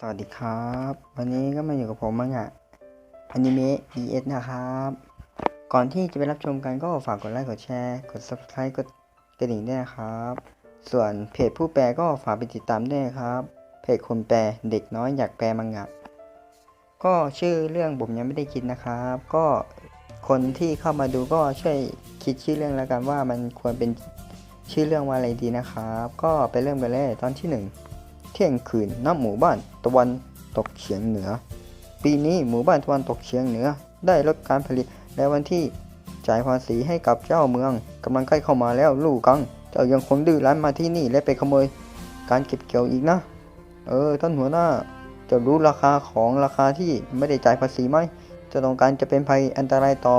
สวัสดีครับ วันนี้ก็มาอยู่กับผมมังอะอนิเมะ ES นะครับ ก่อนที่จะไปรับชมกันก็ฝากกดไลค์กดแชร์ กด subscribe กดกระดิ่งด้วยนะครับ ส่วนเพจผู้แปลก็ฝากไปติดตามด้วยนะครับ เพจคนแปลเด็กน้อยอยากแปลมังงะก็ชื่อเรื่องผมยังไม่ได้คิดนะครับ ก็คนที่เข้ามาดูก็ช่วยคิดชื่อเรื่องแล้วกันว่ามันควรเป็นชื่อเรื่องว่าอะไรดีนะครับ ก็ไปเริ่มกันเลยตอนที่หนึ่ง เที่ยงคืนณหมู่บ้านตะวันตกเฉียงเหนือ ปีนี้หมู่บ้านตะวันตกเฉียงเหนือ ได้ลดการผลิตในวันที่จ่ายภาษีให้กับเจ้าเมืองกำลังใกล้เข้ามาแล้วลูกกัง เจ้ายังคงดื้อรั้นมาที่นี่และไปขโมย การเก็บเกี่ยวอีกนะ เออท่านหัวหน้าจะรู้ราคาของราคาที่ไม่ได้จ่ายภาษีไหมจะต้องการจะเป็นภัยอันตรายต่อ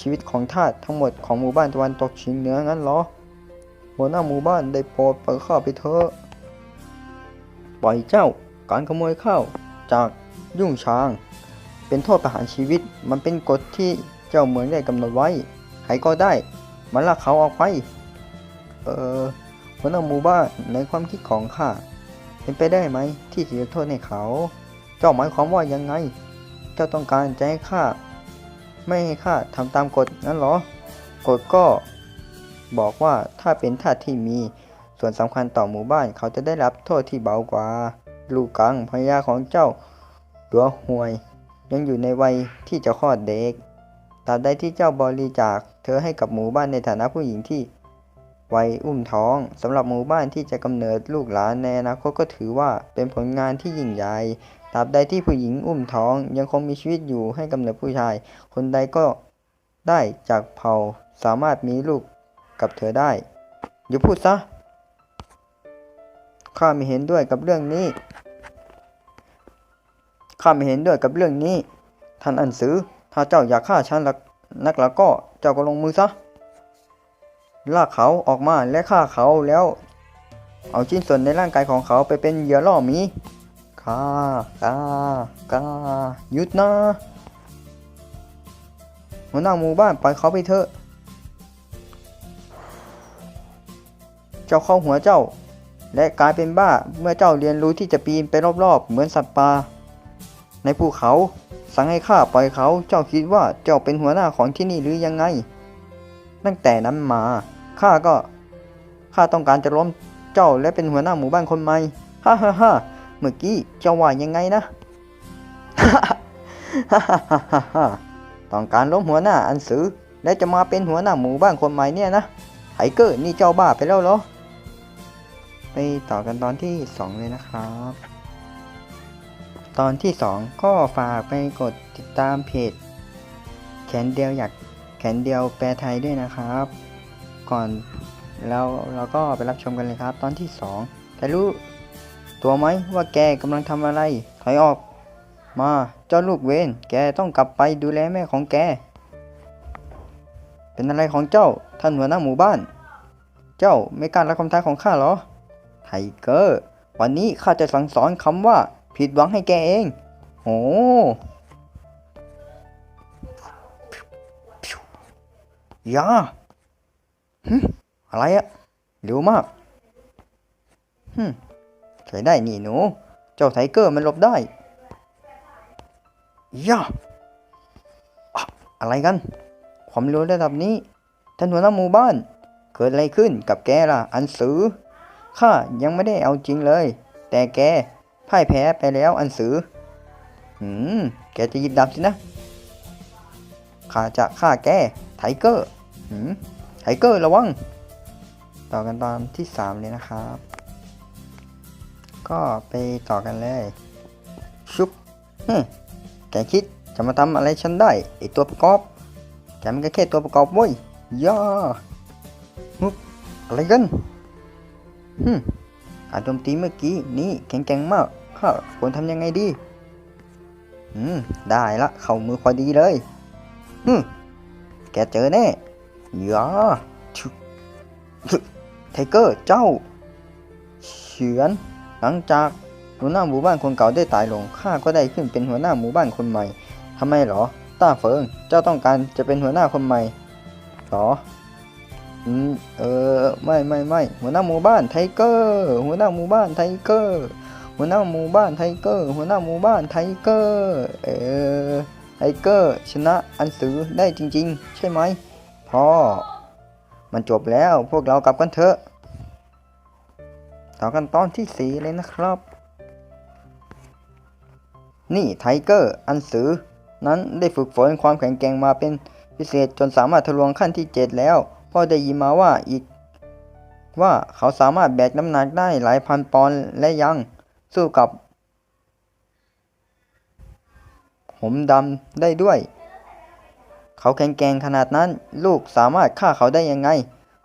ชีวิตของทาสทั้งหมดของหมู่บ้านตะวันตกเฉียงเหนืองั้นเหรอหัวหน้าหมู่บ้านได้โปรดเปิดข้าไปเถอะ ปล่อยเจ้า การขโมยข้าวจากยุ่งช้าง เป็นโทษประหารชีวิต มันเป็นกฎที่เจ้าเมืองได้กำหนดไว้ ใครก็ได้มันลากเขาออกไป เออหัวหน้าหมู่บ้านในความคิดของข้าเป็นไปได้ไหมที่จะโทษให้เขา เจ้าหมายความว่ายังไง เจ้าต้องการจะให้ข้าไม่ให้ข้าทำตามกฎงั้นหรอ กฎก็บอกว่าถ้าเป็นทาสที่มี ส่วนสำคัญต่อหมู่บ้านเขาจะได้รับโทษที่เบากว่า ลูกกังภรรยาของเจ้าหลัวห่วย ยังอยู่ในวัยที่จะคลอดเด็กตราบใดที่เจ้าบริจาค เธอให้กับหมู่บ้านในฐานะผู้หญิงที่วัยอุ้มท้องสำหรับหมู่บ้านที่จะกำเนิดลูกหลานในอนาคตก็ถือว่าเป็นผลงานที่ยิ่งใหญ่ตราบใดที่ผู้หญิงอุ้มท้องยังคงมีชีวิตอยู่ให้กำเนิดผู้ชาย คนใดก็ได้จากเผ่าสามารถมีลูกกับเธอได้อย่าพูดซะ ข้าไม่เห็นด้วยกับเรื่องนี้ ข้าไม่เห็นด้วยกับเรื่องนี้ ท่านอันสือ ถ้าเจ้าอยากฆ่าฉันนักแล้วก็เจ้าก็ลงมือซะ ลากเขาออกมาและฆ่าเขาแล้ว เอาชิ้นส่วนในร่างกายของเขาไปเป็นเหยื่อล่อหมีฆ่ากากาหยุดนะหัวหน้าหมู่บ้านปล่อยเขาไปเถอะ เจ้าเข้าหัวเจ้า และกลายเป็นบ้าเมื่อเจ้าเรียนรู้ที่จะปีนไปรอบๆ เหมือนสัตว์ป่าในภูเขา สั่งให้ข้าปล่อยเขาเจ้าคิดว่าเจ้าเป็นหัวหน้าของที่นี่หรือยังไง ตั้งแต่นั้นมาข้าก็ข้าต้องการจะล้มเจ้าและเป็นหัวหน้าหมู่บ้านคนใหม่ฮ่าฮ่าฮ่าเมื่อกี้เจ้าว่ายังไงนะฮ่าฮ่าฮ่าฮ่าต้องการล้มหัวหน้าอันสือและจะมาเป็นหัวหน้าหมู่บ้านคนใหม่เนี่ยนะไฮเกอร์นี่เจ้าบ้าไปแล้วเหรอ ไปต่อกันตอนที่ 2 เลยนะครับ ตอนที่ 2 ก็ฝากไปกดติดตามเพจ แขนเดียวอยากแขนเดียวแปลไทยด้วยนะครับ ก่อนแล้วเราก็ไปรับชมกันเลยครับ ตอนที่2แต่รู้ตัวไหมว่าแกกำลังทำอะไร ถอยออก มาเจ้าลูกเวนแกต้องกลับไปดูแลแม่ของแก เป็นอะไรของเจ้าท่านหัวหน้าหมู่บ้าน เจ้าไม่กล้ารับคำท้าของข้าหรอ เกอร์ วันนี้ข้าจะสั่งสอนคำว่า ผิดหวังให้แกเอง โอ้ยาหึอะไรอะเร็วมากหึใช้ได้นี่หนู เจ้าไทเกอร์มันหลบได้ยาอะอะไรกัน ความเร็วระดับนี้ท่านหัวหน้าหมู่บ้าน เกิดอะไรขึ้นกับแกล่ะ อันสือ ข้ายังไม่ได้เอาจริงเลย แต่แกพ่ายแพ้ไปแล้วอันสือ หืม แกจะยิบดาบสินะ ข้าจะฆ่าแก ไทเกอร์ หืม ไทเกอร์ระวัง ต่อกันตอนที่สามเลยนะครับ ก็ไปต่อกันเลย ชุบฮึแกคิดจะมาทำอะไรฉันได้ไอตัวประกอบ แกมันก็แค่ตัวประกอบเว้ยย่าฮึอะไรกัน ฮึมการโจมตีเมื่อกี้นี้แข็งแกร่งมากข้าควรทำยังไงดี อืม ได้ละ เข้ามือพอดีเลยฮึมแกเจอแน่ยาชุไทเกอร์เจ้า เฉือน หลังจากหัวหน้าหมู่บ้านคนเก่าได้ตายลง ข้าก็ได้ขึ้นเป็นหัวหน้าหมู่บ้านคนใหม่ทำไมเหรอ ต้าเฟิง เจ้าต้องการจะเป็นหัวหน้าคนใหม่หรอ อืมเออไม่ไม่ไม่หัวหน้าหมู่บ้านไทเกอร์หัวหน้าหมู่บ้านไทเกอร์หัวหน้าหมู่บ้านไทเกอร์หัวหน้าหมู่บ้านไทเกอร์เออไทเกอร์ชนะอันสือได้จริง ๆ ใช่ไหมพ่อมันจบแล้วพวกเรากลับกันเถอะต่อกันตอนที่สี่เลยนะครับ นี่ไทเกอร์อันสือนั้นได้ฝึกฝนความแข็งแกร่งมาเป็นพิเศษจนสามารถทะลวงขั้นที่เจ็ดแล้ว พ่อได้ยินมาว่าอีก ว่าเขาสามารถแบกน้ำหนักได้หลายพันปอนด์และยังสู้กับหมดำได้ด้วย เขาแข็งแกร่งขนาดนั้น ลูกสามารถฆ่าเขาได้ยังไง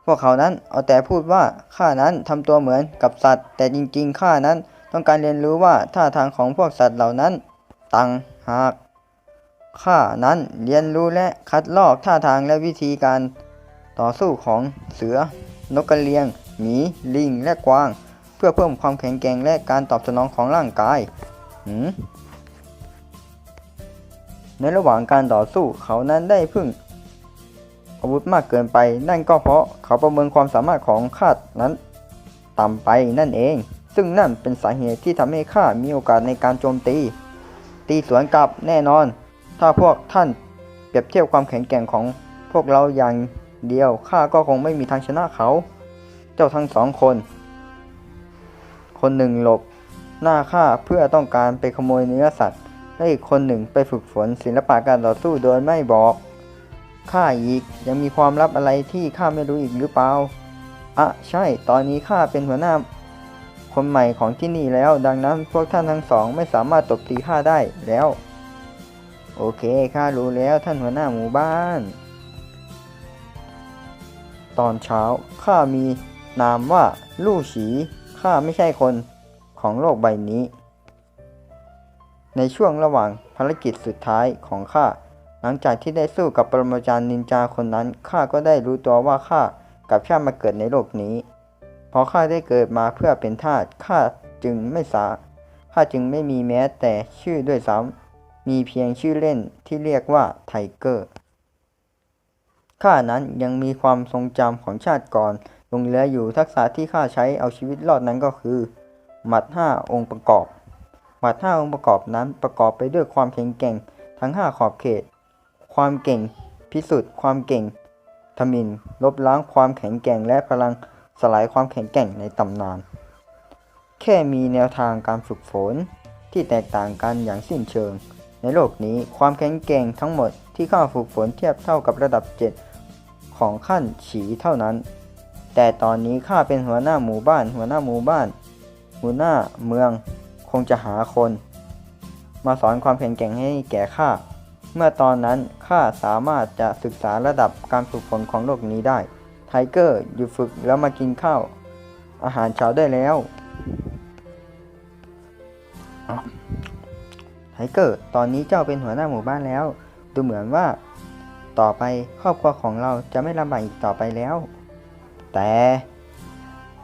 พวกเขานั้นเอาแต่พูดว่าข้านั้นทำตัวเหมือนกับสัตว์ แต่จริงๆข้านั้นต้องการเรียนรู้ว่าท่าทางของพวกสัตว์เหล่านั้นต่างหากข้านั้นเรียนรู้และคัดลอกท่าทางและวิธีการ ต่อสู้ของเสือ นกกระเรียง หมี ลิง และกวาง เพื่อเพิ่มความแข็งแกร่งและการตอบสนองของร่างกายหืมในระหว่างการต่อสู้เขานั้นได้พึ่ง อาวุธมากเกินไป นั่นก็เพราะเขาประเมินความสามารถของข้านั้น ต่ำไปนั่นเอง ซึ่งนั่นเป็นสาเหตุที่ทำให้ข้ามีโอกาสในการโจมตี ตีสวนกลับแน่นอน ถ้าพวกท่านเปรียบเทียบความแข็งแกร่งของพวกเราอย่าง เดียวข้าก็คงไม่มีทางชนะเขา เจ้าทั้งสองคน คนหนึ่งหลบ หน้าข้าเพื่อต้องการไปขโมยเนื้อสัตว์และอีกคนหนึ่งไปฝึกฝนศิลปะการต่อสู้โดยไม่บอกข้าอีกยังมีความลับอะไรที่ข้าไม่รู้อีกหรือเปล่าอะใช่ ตอนนี้ข้าเป็นหัวหน้า คนใหม่ของที่นี่แล้ว ดังนั้นพวกท่านทั้งสองไม่สามารถตบตีข้าได้แล้ว โอเคข้ารู้แล้วท่านหัวหน้าหมู่บ้าน ตอนเช้า ข้ามีนามว่าลู่ฉี ข้าไม่ใช่คนของโลกใบนี้ ในช่วงระหว่างภารกิจสุดท้ายของข้า หลังจากที่ได้สู้กับปรมาจารย์นินจาคนนั้น ข้าก็ได้รู้ตัวว่าข้ากับชาติมาเกิดในโลกนี้ เพราะข้าได้เกิดมาเพื่อเป็นทาส ข้าจึงไม่สา ข้าจึงไม่มีแม้แต่ชื่อด้วยซ้ำ มีเพียงชื่อเล่นที่เรียกว่าไทเกอร์ ข้านั้นยังมีความทรงจำของชาติก่อนลงเหลืออยู่ทักษะที่ข้าใช้เอาชีวิตรอดนั้นก็คือหมัดห้าองค์ประกอบหมัดห้าองค์ประกอบนั้นประกอบไปด้วยความแข็งแกร่งทั้งห้าขอบเขต ความเก่ง พิสุทธิ์ความเก่งทมินลบล้างความแข็งแกร่งและพลังสลายความแข็งแกร่งในตำนาน แค่มีแนวทางการฝึกฝนที่แตกต่างกันอย่างสิ้นเชิง ในโลกนี้ความแข็งแกร่งทั้งหมดที่ข้าฝึกฝนเทียบเท่ากับระดับ 7 ของขั้นฉีเท่านั้น แต่ตอนนี้ข้าเป็นหัวหน้าหมู่บ้าน หัวหน้าหมู่บ้าน หัวหน้าเมืองคงจะหาคน มาสอนความแข็งแกร่งให้แก่ข้า เมื่อตอนนั้นข้าสามารถจะศึกษาระดับการฝึกฝนของโลกนี้ได้ ไทเกอร์อยู่ฝึกแล้วมากินข้าว อาหารเช้าได้แล้วไทเกอร์ ตอนนี้เจ้าเป็นหัวหน้าหมู่บ้านแล้ว ดูเหมือนว่า ต่อไปครอบครัวของเราจะไม่ลำบากอีกต่อไปแล้ว แต่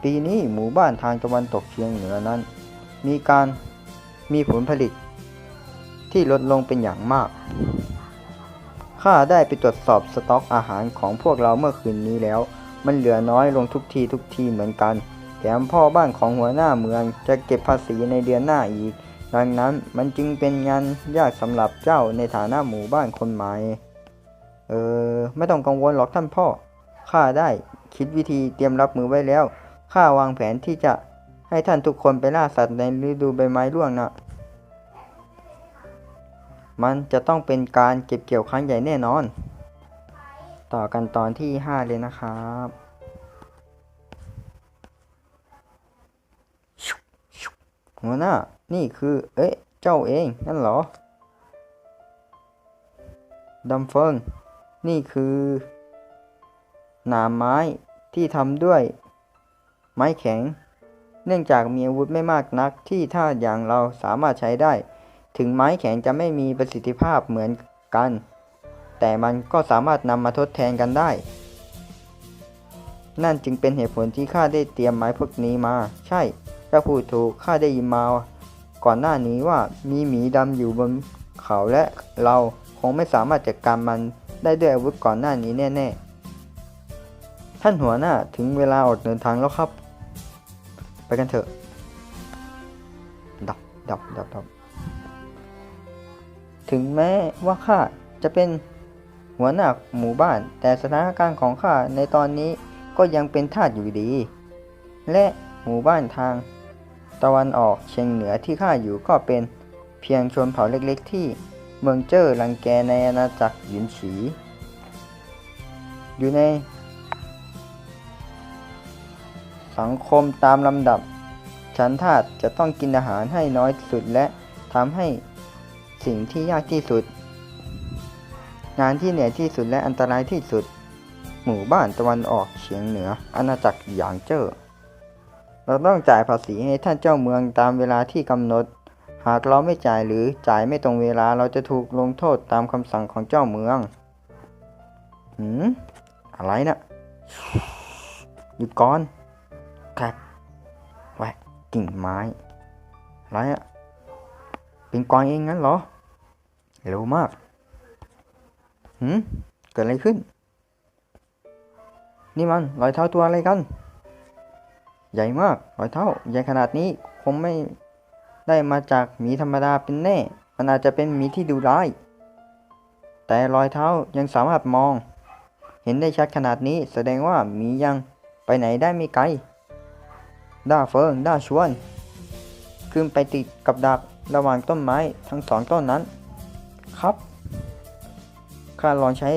ปีนี้หมู่บ้านทางตะวันตกเฉียงเหนือนั้น มีการมีผลผลิต ที่ลดลงเป็นอย่างมาก ข้าได้ไปตรวจสอบสต็อกอาหารของพวกเราเมื่อคืนนี้แล้ว มันเหลือน้อยลงทุกทีทุกทีเหมือนกันแถมพ่อบ้านของหัวหน้าเมืองจะเก็บภาษีในเดือนหน้าอีก ดังนั้นมันจึงเป็นงานยากสำหรับเจ้าในฐานะหมู่บ้านคนใหม่ ออ ไม่ต้องกังวลหรอกท่านพ่อ ข้าได้คิดวิธีเตรียมรับมือไว้แล้ว ข้าวางแผนที่จะให้ท่านทุกคนไปล่าสัตว์ในฤดูใบไม้ร่วงนะมันจะต้องเป็นการเก็บเกี่ยวครั้งใหญ่แน่นอน ต่อกันตอนที่ 5 เลยนะครับ หัวหน้า นี่คือ เอ๊ะ เจ้าเอง นั่นเหรอดำเฟิง นี่คือ หนามไม้ที่ทำด้วย ไม้แข็ง เนื่องจากมีอาวุธไม่มากนักที่ถ้าอย่างเราสามารถใช้ได้ ถึงไม้แข็งจะไม่มีประสิทธิภาพเหมือนกัน แต่มันก็สามารถนำมาทดแทนกันได้ นั่นจึงเป็นเหตุผลที่ข้าได้เตรียมไม้พวกนี้มา ใช่เจ้าพูดถูกข้าได้ยินมาก่อนหน้านี้ว่ามีหมีดำอยู่บนเขาและเราคงไม่สามารถจัดการมัน ได้ด้วยอาวุธก่อนหน้านี้แน่ๆ ท่านหัวหน้าถึงเวลาออกเดินทางแล้วครับ ไปกันเถอะ ดับดับดับดับถึงแม้ว่าข้าจะเป็นหัวหน้าหมู่บ้าน แต่สถานการณ์ของข้าในตอนนี้ก็ยังเป็นทาสอยู่ดี และหมู่บ้านทางตะวันออกเฉียงเหนือที่ข้าอยู่ก็เป็นเพียงชนเผ่าเล็กๆที่ เมืองเจ้อรังแกในอาณาจักรหยุนฉี อยู่ใน สังคมตามลำดับ ฉันทาสจะต้องกินอาหารให้น้อยสุดและทำให้สิ่งที่ยากที่สุด งานที่เหนื่อยที่สุดและอันตรายที่สุด หมู่บ้านตะวันออกเฉียงเหนือ อาณาจักรหยางเจ้อเราต้องจ่ายภาษีให้ท่านเจ้าเมืองตามเวลาที่กำหนด หากเราไม่จ่ายหรือจ่ายไม่ตรงเวลาเราจะถูกลงโทษตามคำสั่งของเจ้าเมืองหืมอะไรนะหยุดก่อนครับแหวะกิ่งไม้อะไรอะเป็นกวางเองงั้นเหรอ เร็วมากหืมเกิดอะไรขึ้น นี่มันรอยเท้าตัวอะไรกัน ใหญ่มากรอยเท้าใหญ่ขนาดนี้คงไม่ ได้มาจากหมีธรรมดาเป็นแน่ มันอาจจะเป็นหมีที่ดุร้าย แต่รอยเท้ายังสามารถมอง เห็นได้ชัดขนาดนี้แสดงว่าหมียังไปไหนได้ไม่ไกล ด้าเฟิงด้าชวน ขึ้นไปติดกับดักระหว่างต้นไม้ทั้งสองต้นนั้น ครับข้าลองใช้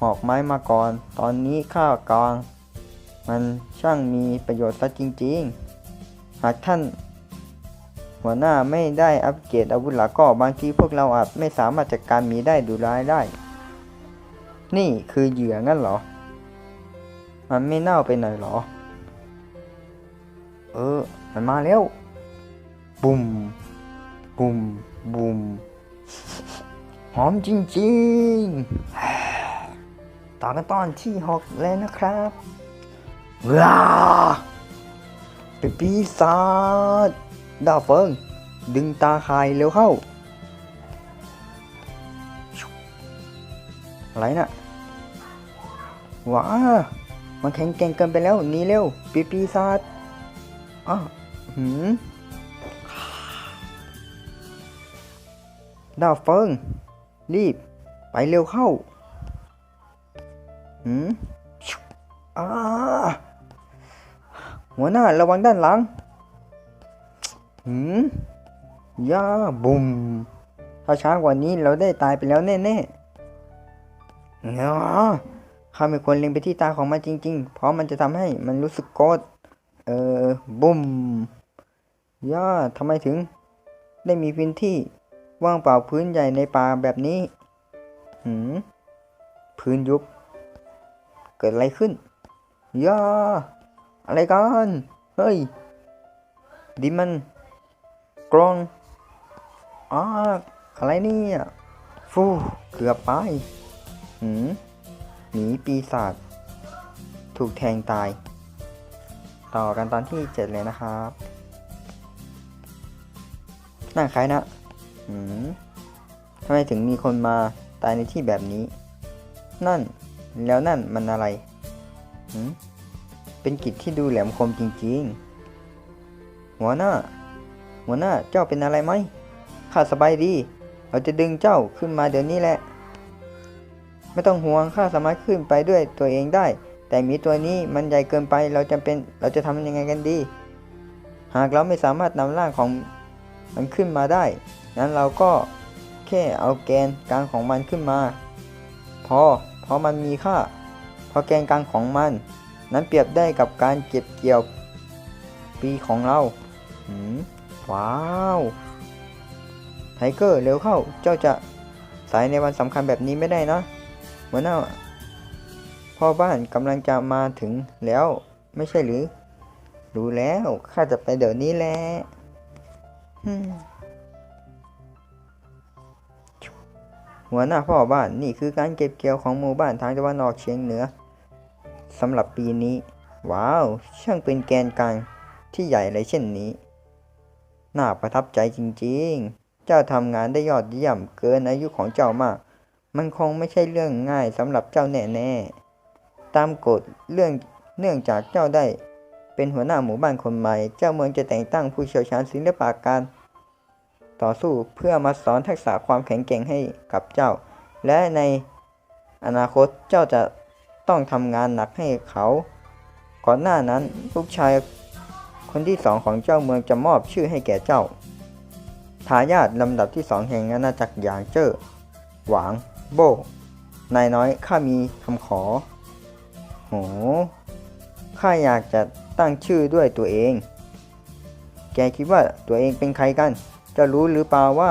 หอกไม้มาก่อน ตอนนี้ข้ากลาง มันช่างมีประโยชน์ซะจริง ๆ หากท่าน หัวหน้าไม่ได้อัปเกรดอาวุธหลักก็บางทีพวกเราอาจไม่สามารถจัดการมีได้ดูร้ายได้ นี่คือเหยื่องั้นเหรอ มันไม่เน่าไปหน่อยหรอ เออ มันมาแล้ว บุ่มบุ่มบุ่มหอมจริงๆ ต่อกันตอนที่หกเลยนะครับว้าเป็นปีศาจ ดาวเฟิง ดึงตาคายเร็วเข้า อะไรน่ะว้ามันแข็งแกร่งเกินไปแล้วหนีเร็ว ปีปีศาจอ้าหืมดาวเฟิง รีบ ไปเร็วเข้าหืมอ้าหัวหน้าระวังด้านหลัง หืมย่าบุมถ้าช้ากว่านี้เราได้ตายไปแล้วแน่ๆเนาะข้าไม่ควรเล็งไปที่ตาของมันจริง ๆ เพราะมันจะทำให้มันรู้สึกโกรธเออบุมย่าทำไมถึง ได้มีพื้นที่ว่างเปล่าพื้นใหญ่ในป่าแบบนี้หืมพื้นยุบ เกิดอะไรขึ้นย่าอะไรกัน เฮ้ยดิมัน กรองอ้าอะไรเนี่ยฟูเกือบไปหืมหนีปีศาจถูกแทงตาย ต่อกันตอนที่เจ็ดเลยนะครับนั่งใครนะหืมทำไมถึงมีคนมาตายในที่แบบนี้ นั่นแล้วนั่นมันอะไรหืมเป็นกิจที่ดูแหลมคมจริงๆ หัวหน้า หัวหน้าเจ้าเป็นอะไรไหมข้าสบายดี เราจะดึงเจ้าขึ้นมาเดี๋ยวนี้แหละ ไม่ต้องห่วงข้าสามารถขึ้นไปด้วยตัวเองได้ แต่มีตัวนี้มันใหญ่เกินไปเราจำเป็นเราจะทำยังไงกันดี หากเราไม่สามารถนำร่างของมันขึ้นมาได้ นั้นเราก็แค่เอาแกนกลางของมันขึ้นมา พอเพราะมันมีค่าเพราะแกนกลางของมัน นั้นเปรียบได้กับการเก็บเกี่ยวปีของเรา หืม ว้าวไทเกอร์เร็วเข้าเจ้าจะสายในวันสำคัญแบบนี้ไม่ได้นะหัวหน้าพ่อบ้านกำลังจะมาถึงแล้วไม่ใช่หรือ รู้แล้วข้าจะไปเดี๋ยวนี้แหละหัวหน้าพ่อบ้านนี่คือการเก็บเกี่ยวของหมู่บ้านทางตะวันออกเฉียงเหนือสำหรับปีนี้ ว้าว ช่างเป็นแกนกลางที่ใหญ่เลยเช่นนี้ น่าประทับใจจริงๆ เจ้าทำงานได้ยอดเยี่ยมเกินอายุของเจ้ามาก มันคงไม่ใช่เรื่องง่ายสำหรับเจ้าแน่ๆ ตามกฎเรื่องเนื่องจากเจ้าได้ เป็นหัวหน้าหมู่บ้านคนใหม่ เจ้าเมืองจะแต่งตั้งผู้เชี่ยวชาญศิลปะการ ต่อสู้เพื่อมาสอนทักษะความแข็งแกร่งให้กับเจ้า และในอนาคตเจ้าจะต้องทำงานหนักให้เขา ก่อนหน้านั้นลูกชาย คนที่สองของเจ้าเมืองจะมอบชื่อให้แก่เจ้า ทายาทลำดับที่สองแห่งอาณาจักรหยางเจ้อ หวาง โบ นายน้อยข้ามีคำขอ โห ข้าอยากจะตั้งชื่อด้วยตัวเอง แกคิดว่าตัวเองเป็นใครกัน จะรู้หรือเปล่าว่า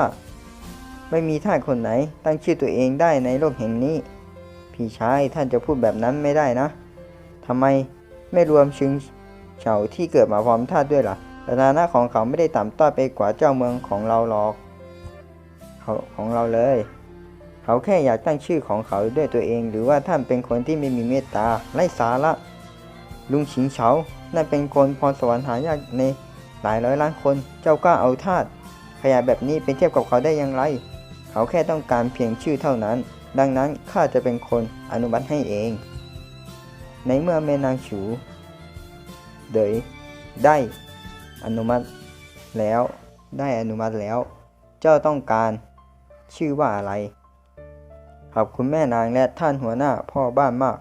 ไม่มีท่านคนไหน ตั้งชื่อตัวเองได้ในโลกแห่งนี้ พี่ชายท่านจะพูดแบบนั้นไม่ได้นะทำไมไม่รวมชึง เฉาที่เกิดมาพร้อมท่าด้วยล่ะสถานะของเขาไม่ได้ต่ำต้อยไปกว่าเจ้าเมืองของเราหรอกขของเราเลย เขาแค่อยากตั้งชื่อของเขาด้วยตัวเอง หรือว่าท่านเป็นคนที่ไม่มีเมตตาไร้สาระลุงชิงเฉานั่นเป็นคนพรสวรรค์หายากในหลายร้อยล้านคน เจ้าก็เอาทาสขยะแบบนี้เป็นเทียบกับเขาได้อย่างไร เขาแค่ต้องการเพียงชื่อเท่านั้น ดังนั้นข้าจะเป็นคนอนุมัติให้เอง ในเมื่อแม่นางฉู เดยได้อนุมัติแล้ว ได้อนุมัติแล้ว เจ้าต้องการชื่อว่าอะไร ขอบคุณแม่นางและท่านหัวหน้าพ่อบ้านมาก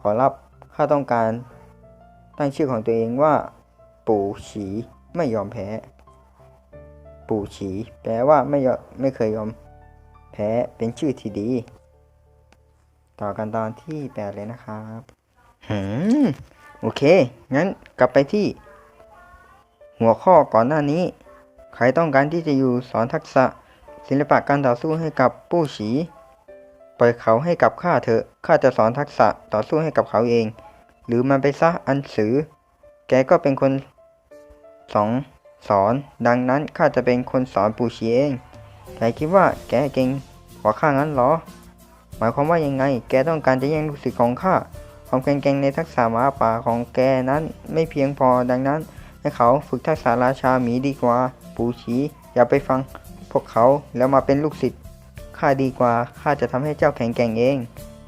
ขอรับข้าต้องการ ตั้งชื่อของตัวเองว่า ปู่ฉีไม่ยอมแพ้ ปู่ฉีแปลว่าไม่ยอมไม่เคยยอม แพ้เป็นชื่อที่ดี ต่อกันตอนที่แปดเลยนะครับ หืม โอเค งั้นกลับไปที่ หัวข้อก่อนหน้านี้ ใครต้องการที่จะอยู่สอนทักษะ ศิลปะการต่อสู้ให้กับปู่ฉีปล่อยเขาให้กับข้าเถอะ ข้าจะสอนทักษะต่อสู้ให้กับเขาเอง หรือมันไปซะอันสือ แกก็เป็นคนสองสอน ดังนั้นข้าจะเป็นคนสอนปูชีเอง แกคิดว่าแกเก่งกว่าข้างั้นเหรอ หมายความว่ายังไง แกต้องการจะแย่งลูกศิษย์ของข้า ความแข็งแกร่งในทักษะหมาป่าของแกนั้นไม่เพียงพอดังนั้น ให้เขาฝึกทักษะราชาหมีดีกว่า ปูชีอย่าไปฟัง พวกเขาแล้วมาเป็นลูกศิษย์ข้าดีกว่าข้าจะทำให้เจ้าแข็งแกร่งเอง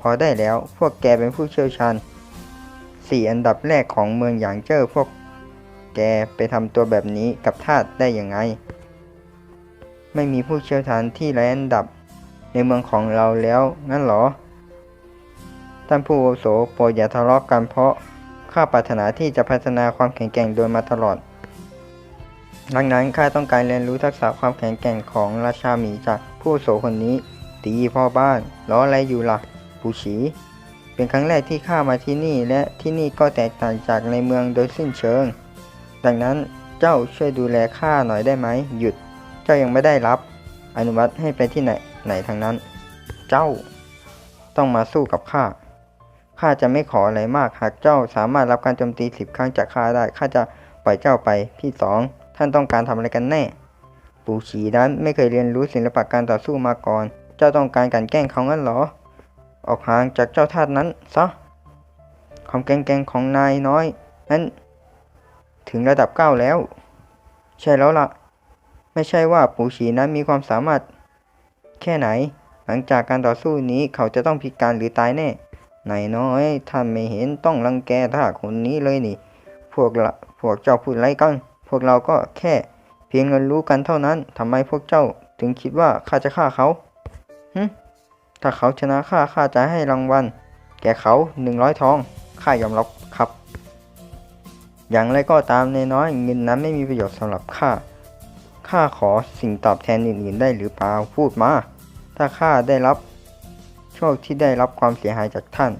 พอได้แล้วพวกแกเป็นผู้เชี่ยวชาญสี่อันดับแรกของเมืองหยางเจิ้อพวกแกไปทำตัวแบบนี้กับทาสได้ยังไง ไม่มีผู้เชี่ยวชาญที่ไร้อันดับในเมืองของเราแล้วงั้นหรอ ท่านผู้อาวุโสโปรดอย่าทะเลาะกันเพราะข้าปรารถนาที่จะพัฒนาความแข็งแกร่งโดยมาตลอด ดังนั้นข้าต้องการเรียนรู้ทักษะความแข็งแกร่งของราชาหมีจากผู้โสคนนี้ ตีพ่อบ้านล้ออะไรอยู่ล่ะปูฉี เป็นครั้งแรกที่ข้ามาที่นี่และที่นี่ก็แตกต่างจากในเมืองโดยสิ้นเชิง ดังนั้นเจ้าช่วยดูแลข้าหน่อยได้ไหมหยุด เจ้ายังไม่ได้รับ อนุมัติให้ไปที่ไหนไหนทางนั้น เจ้า ต้องมาสู้กับข้า ข้าจะไม่ขออะไรมาก หากเจ้าสามารถรับการโจมตีสิบครั้งจากข้าได้ ข้าจะปล่อยเจ้าไป พี่สอง ท่านต้องการทำอะไรกันแน่ ปู่ฉีนั้นไม่เคยเรียนรู้ศิลปะการต่อสู้มาก่อน เจ้าต้องการกลันแกล้งเขางั้นหรอ ออกห่างจากเจ้าทาสนั้นซะ ความแกร่งแกร่งของนายน้อย นั้น ถึงระดับเก้าแล้ว ใช่แล้วล่ะ ไม่ใช่ว่าปู่ฉีนั้นมีความสามารถ แค่ไหน หลังจากการต่อสู้นี้เขาจะต้องพิการหรือตายแน่ นายน้อยท่านไม่เห็นต้องรังแกท่าสคนนี้เลยนี่ พวกละพวกเจ้าพูดไรกัน พวกเราก็แค่เพียงเรียนรู้กันเท่านั้นทำไมพวกเจ้าถึงคิดว่าข้าจะฆ่าเขาหึถ้าเขาชนะข้าข้าจะให้รางวัล แก่เขาหนึ่งร้อยทองข้ายอมรับครับ อย่างไรก็ตามในน้อยเงินนั้นไม่มีประโยชน์สำหรับข้าข้าขอสิ่งตอบแทนอื่นๆได้หรือเปล่าพูดมา ถ้าข้าได้รับ โชคที่ได้รับความเสียหายจากท่าน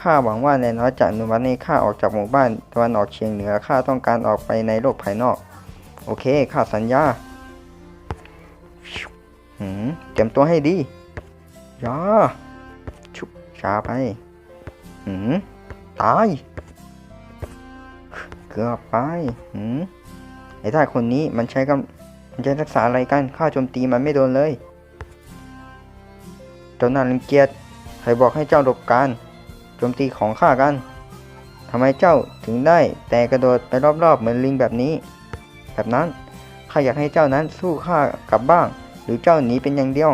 ข้าหวังว่าในน้อยจะอนุมัติให้ข้าออกจากหมู่บ้านตะวันออกเฉียงเหนือ ข้าต้องการออกไปในโลกภายนอก โอเค ข้าสัญญาหืมเตรียมตัวให้ดียาชุบชาไปหืมตาย เกือบไปหืมไอ้ท่าคนนี้มันใช้กำมันใช้ทักษะอะไรกัน ข้าโจมตีมันไม่โดนเลย เจ้าน่ารังเกียจใครบอกให้เจ้าหลบการโจมตีของข้ากันทำไมเจ้าถึงได้แต่กระโดดไปรอบๆเหมือนลิงแบบนี้ แบบนั้นข้าอยากให้เจ้านั้นสู้ข้ากลับบ้าง หรือเจ้าหนีเป็นอย่างเดียว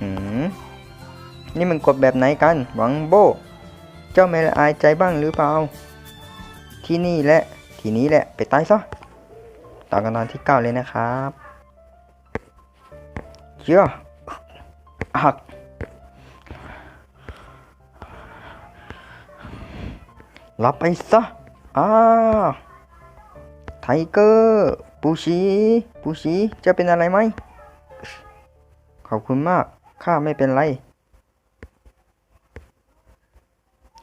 หืมนี่มันกดแบบไหนกันหวังโบ เจ้าไม่ละอายใจบ้างหรือเปล่า ที่นี่แหละ ที่นี้แหละไปตายซะต่อกันตอนที่9เลยนะครับเยอะหัก รับไปซะอ้าไทเกอร์ปูชีปูชีจะเป็นอะไรไหม ขอบคุณมาก ข้าไม่เป็นไร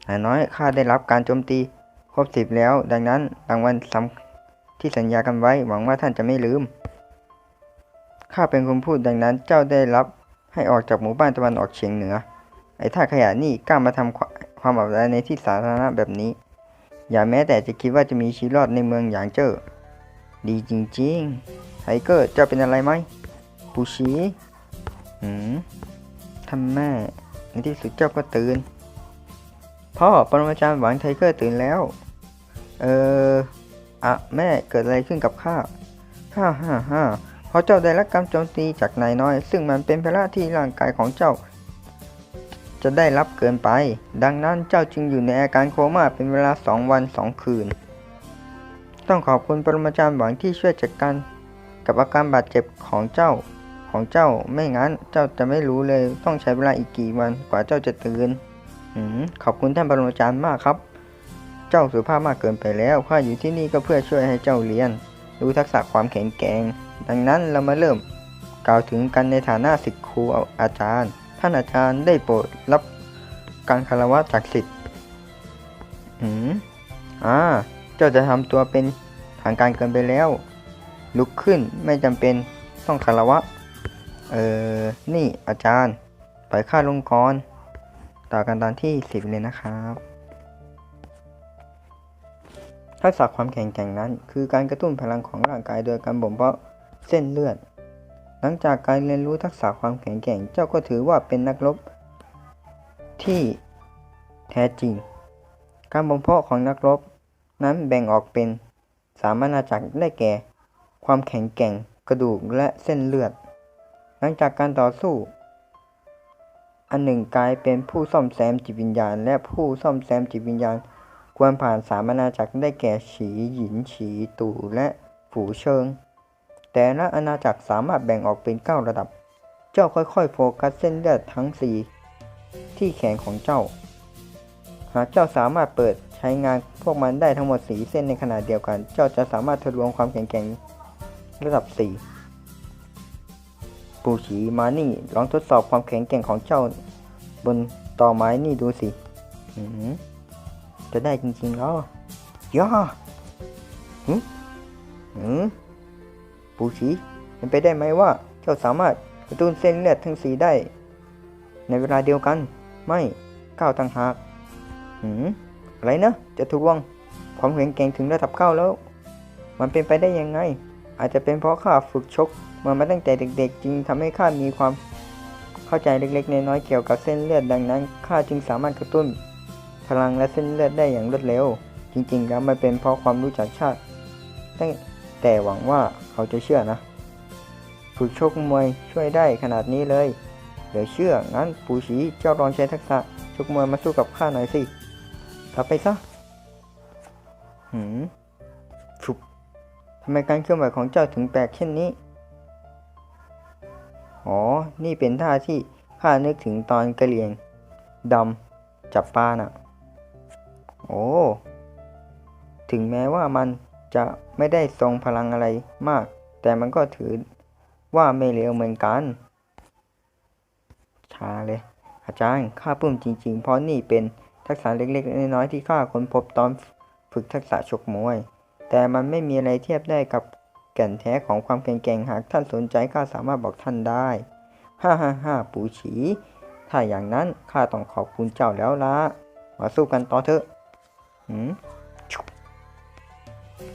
นายน้อยข้าได้รับการโจมตี ครบสิบแล้ว ดังนั้นรางวัลสำที่สัญญากันไว้ หวังว่าท่านจะไม่ลืม ข้าเป็นคนพูดดังนั้นเจ้าได้รับให้ออกจากหมู่บ้านตะวันออกเฉียงเหนือ ไอ้ท่าขยะนี่กล้ามาทำความความอับอายในที่สาธารณะแบบนี้ อย่าแม้แต่จะคิดว่าจะมีชีวิตรอดในเมืองอย่างเจ้าดีจริงๆไทเกอร์เจ้าเป็นอะไรไหมปูชีหืมท่าแม่ในที่สุดเจ้าก็ตื่น พ่อปรมาจารย์หวังไทเกอร์ตื่นแล้ว เอออะแม่เกิดอะไรขึ้นกับข้าฮ่าฮ่าฮ่าเพราะเจ้าได้รับการโจมตีจากนายน้อย ซึ่งมันเป็นภาระที่ร่างกายของเจ้า จะได้รับเกินไป ดังนั้นเจ้าจึงอยู่ในอาการโคม่าเป็นเวลาสองวันสองคืน ต้องขอบคุณปรมาจารย์หวังที่ช่วยจัดการกับอาการบาดเจ็บของเจ้าของเจ้าไม่งั้นเจ้าจะไม่รู้เลยต้องใช้เวลาอีกกี่วันกว่าเจ้าจะตื่นอืมขอบคุณท่านปรมาจารย์มากครับ เจ้าสุภาพมากเกินไปแล้วข้าอยู่ที่นี่ก็เพื่อช่วยให้เจ้าเรียน รู้ทักษะความแข็งแกร่งดังนั้นเรามาเริ่มกล่าวถึงกันในฐานะศิษย์ครูอาจารย์ ท่านอาจารย์ได้โปรดรับการคารวะจากศิษย์หืมอ่า เจ้าจะทำตัวเป็นทางการเกินไปแล้ว ลุกขึ้นไม่จำเป็นต้องคารวะ เออ นี่อาจารย์ ปล่อยข้าลงก่อนต่อกันตอนที่สิบเลยนะครับทักษะความแข็งแกร่งนั้น คือการกระตุ้นพลังของร่างกายโดยการบ่มเพาะเส้นเลือด หลังจากการเรียนรู้ทักษะความแข็งแกร่ง เจ้าก็ถือว่าเป็นนักรบที่แท้จริง การบ่มเพาะของนักรบนั้นแบ่งออกเป็นสามอาณาจักรได้แก่ ความแข็งแกร่ง กระดูกและเส้นเลือด หลังจากการต่อสู้ อันหนึ่งกลายเป็นผู้ซ่อมแซมจิตวิญญาณ และผู้ซ่อมแซมจิตวิญญาณ ควรผ่านสามอาณาจักรได้แก่ฉีหยินฉีตู่และฝูเชิง แต่ละอาณาจักรสามารถแบ่งออกเป็น 9 ระดับ เจ้าค่อยๆ โฟกัสเส้นเลือดทั้ง 4 ที่แขนของเจ้า หากเจ้าสามารถเปิดใช้งานพวกมันได้ทั้งหมด 4 เส้นในขณะเดียวกัน เจ้าจะสามารถทะลวงความแข็งแกร่งระดับ 4 ปูฉีมานี่ลองทดสอบความแข็งแกร่งของเจ้า บนต่อไม้นี่ดูสิจะได้จริงๆแล้วย่าหืมหืม ปูชีเป็นไปได้ไหมว่าเจ้าสามารถกระตุ้นเส้นเลือดทั้งสีได้ ในเวลาเดียวกัน ไม่ก้าวต่างหากหืมอะไรนะ จะทวงความแข็งแกร่งถึงระดับเก้าแล้ว มันเป็นไปได้ยังไง อาจจะเป็นเพราะข้าฝึกชกมามาตั้งแต่เด็ก ๆ จึงทำให้ข้ามีความเข้าใจเล็กๆน้อยๆเกี่ยวกับเส้นเลือดดังนั้นข้าจึงสามารถกระตุ้น พลังและเส้นเลือดได้อย่างรวดเร็ว จริงๆ แล้วมันเป็นเพราะความรู้จักชาติแต่ แต่หวังว่าเขาจะเชื่อนะ ฝึกชกมวยช่วยได้ขนาดนี้เลย เดี๋ยวเชื่อ งั้นปูชีเจ้าลองใช้ทักษะชกมวยมาสู้กับข้าหน่อยสิกลับไปซะ หืมฟุบทำไมการเคลื่อนไหวของเจ้าถึงแปลกเช่นนี้ อ๋อ นี่เป็นท่าที่ข้านึกถึงตอนกระเลียงดำจับปลาน่ะ โอ้ ถึงแม้ว่ามัน จะไม่ได้ทรงพลังอะไรมาก แต่มันก็ถือว่าไม่เลวเหมือนกันชาเลย อาจารย์ข้าปลื้มจริง ๆ เพราะนี่เป็นทักษะเล็กๆน้อยๆที่ข้าค้นพบตอนฝึกทักษะชกมวย แต่มันไม่มีอะไรเทียบได้กับแก่นแท้ของความแข็งๆหากท่านสนใจข้าสามารถบอกท่านได้ฮ่าฮ่าฮ่าปูฉี ถ้าอย่างนั้นข้าต้องขอบคุณเจ้าแล้วละมาสู้กันต่อเถอะหืม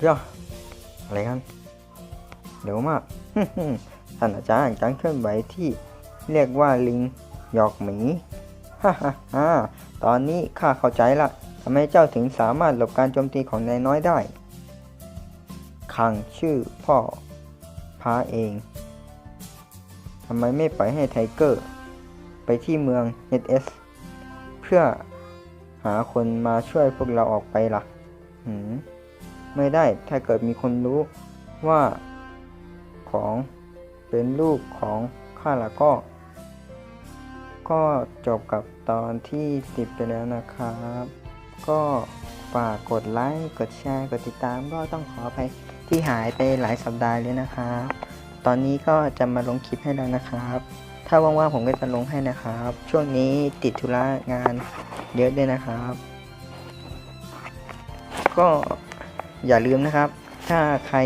ย่าอะไรกันเดี๋ยวมากท่านอาจารย์การเคลื่อนไหวที่เรียกว่าลิงหยอกหมีฮ่าฮ่าฮ่าตอนนี้ข้าเข้าใจละทำไมเจ้าถึงสามารถหลบการโจมตีของนายน้อยได้คังชื่อพ่อพาเองทำไมไม่ปล่อยให้ไทเกอร์ ไปที่เมือง NS เพื่อหาคนมาช่วยพวกเราออกไปล่ะ หืม ไม่ได้ถ้าเกิดมีคนรู้ว่าของเป็นลูกของข้อหลักก็ ก็จบกับตอนที่10ไปแล้วนะครับ ก็ฝากกดไลค์กดแชร์กดติดตามก็ต้องขออภัยที่หายไปหลายสัปดาห์เลยนะครับ ตอนนี้ก็จะมาลงคลิปให้แล้วนะครับ ถ้าว่างๆผมก็จะลงให้นะครับ ช่วงนี้ติดธุระงานเยอะด้วยนะครับ ก็ อย่าลืมนะครับ ถ้าใคร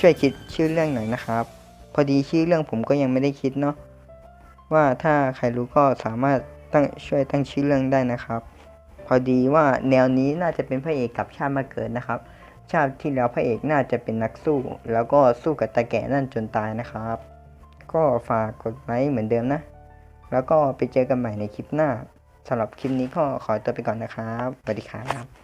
ช่วยคิดชื่อเรื่องหน่อยนะครับ พอดีชื่อเรื่องผมก็ยังไม่ได้คิดเนาะว่าถ้าใครรู้ก็สามารถตั้งช่วยตั้งชื่อเรื่องได้นะครับ พอดีว่าแนวนี้น่าจะเป็นพระเอกกับชาติมาเกิดนะครับ ชาติที่แล้วพระเอกน่าจะเป็นนักสู้ แล้วก็สู้กับตาแก่นั่นจนตายนะครับ ก็ฝากกดไลค์เหมือนเดิมนะ แล้วก็ไปเจอกันใหม่ในคลิปหน้าสำหรับคลิปนี้ก็ขอตัวไปก่อนนะครับสวัสดีครับ